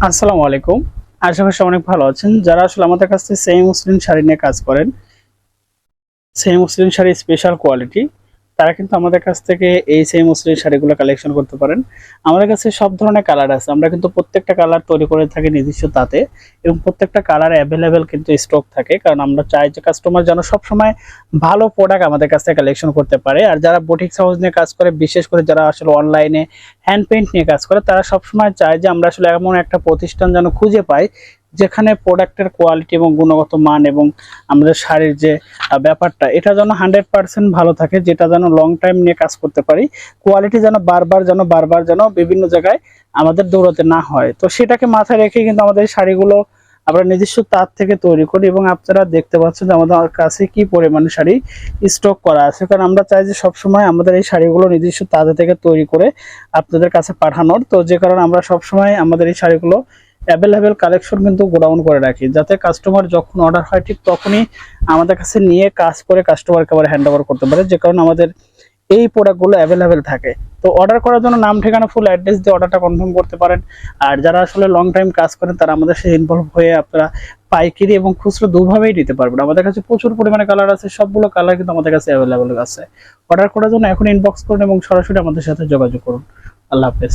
আসসালামু আলাইকুম। আশা করি অনেক ভালো আছেন। যারা আসলে আমাদের কাছ থেকে সেই মুসলিম শাড়ি নিয়ে কাজ করেন সেই মুসলিম শাড়ি স্পেশাল কোয়ালিটি তারা কিন্তু আমাদের কাছ থেকে এই সেমি মুসলিম শাড়িগুলো কালেকশন করতে পারেন। আমাদের কাছে সব ধরনের কালার আছে। আমরা কিন্তু প্রত্যেকটা কালার তৈরি করে থাকি নির্দিষ্ট তাতে এবং প্রত্যেকটা কালার অ্যাভেলেবেল কিন্তু স্টক থাকে। কারণ আমরা চাই যে কাস্টমার যেন সবসময় ভালো প্রোডাক্ট আমাদের কাছ থেকে কালেকশন করতে পারে। আর যারা বুটিক হাউস নিয়ে কাজ করে, বিশেষ করে যারা আসলে অনলাইনে হ্যান্ড পেইন্ট নিয়ে কাজ করে, তারা সবসময় চায় যে আমরা আসলে এমন একটা প্রতিষ্ঠান যেন খুঁজে পাই যেখানে প্রোডাক্টের কোয়ালিটি এবং গুণগত মান এবং আমাদের শাড়ির যে ব্যাপারটা, এটা যেন হান্ড্রেড পার্সেন্ট ভালো থাকে, যেটা যেন লং টাইম নিয়ে কাজ করতে পারি। কোয়ালিটি যেন বারবার যেন বারবার যেন বিভিন্ন জায়গায় আমাদের দৌড়াতে না হয়। তো সেটাকে মাথায় রেখে কিন্তু আমাদের শাড়িগুলো আমরা নিজস্ব তার থেকে তৈরি করি এবং আপনারা দেখতে পাচ্ছেন যে আমাদের কাছে কি পরিমাণে শাড়ি স্টক করা আছে। কারণ আমরা চাই যে সবসময় আমাদের এই শাড়িগুলো নিজস্ব তাদের থেকে তৈরি করে আপনাদের কাছে পাঠানোর। তো যে কারণে আমরা সবসময় আমাদের এই শাড়িগুলো অ্যাভেলেবেল কালেকশন কিন্তু গোডাউন করে রাখি। যাতে কাস্টমার যখন অর্ডার হয়, ঠিক তখনই আমাদের কাছে নিয়ে কাজ করে কাস্টমারকে আবার হ্যান্ড ওভার করতে পারে। যে কারণে আমাদের এই প্রোডাক্টগুলো অ্যাভেলেবেল থাকে। তো অর্ডার করার জন্য নাম, ঠিকানা ফুল অ্যাড্রেস দিয়ে অর্ডারটা কনফার্ম করতে পারেন। আর যারা আসলে লং টাইম কাজ করেন, তারা আমাদের সাথে ইনভলভ হয়ে আপনারা পাইকারি এবং খুচরো দুভাবেই নিতে পারবেন। আমাদের কাছে প্রচুর পরিমাণে কালার আছে, সবগুলো কালার কিন্তু আমাদের কাছে অ্যাভেলেবেল আছে। অর্ডার করার জন্য এখন ইনবক্স করুন এবং সরাসরি আমাদের সাথে যোগাযোগ করুন। আল্লাহ হাফেজ।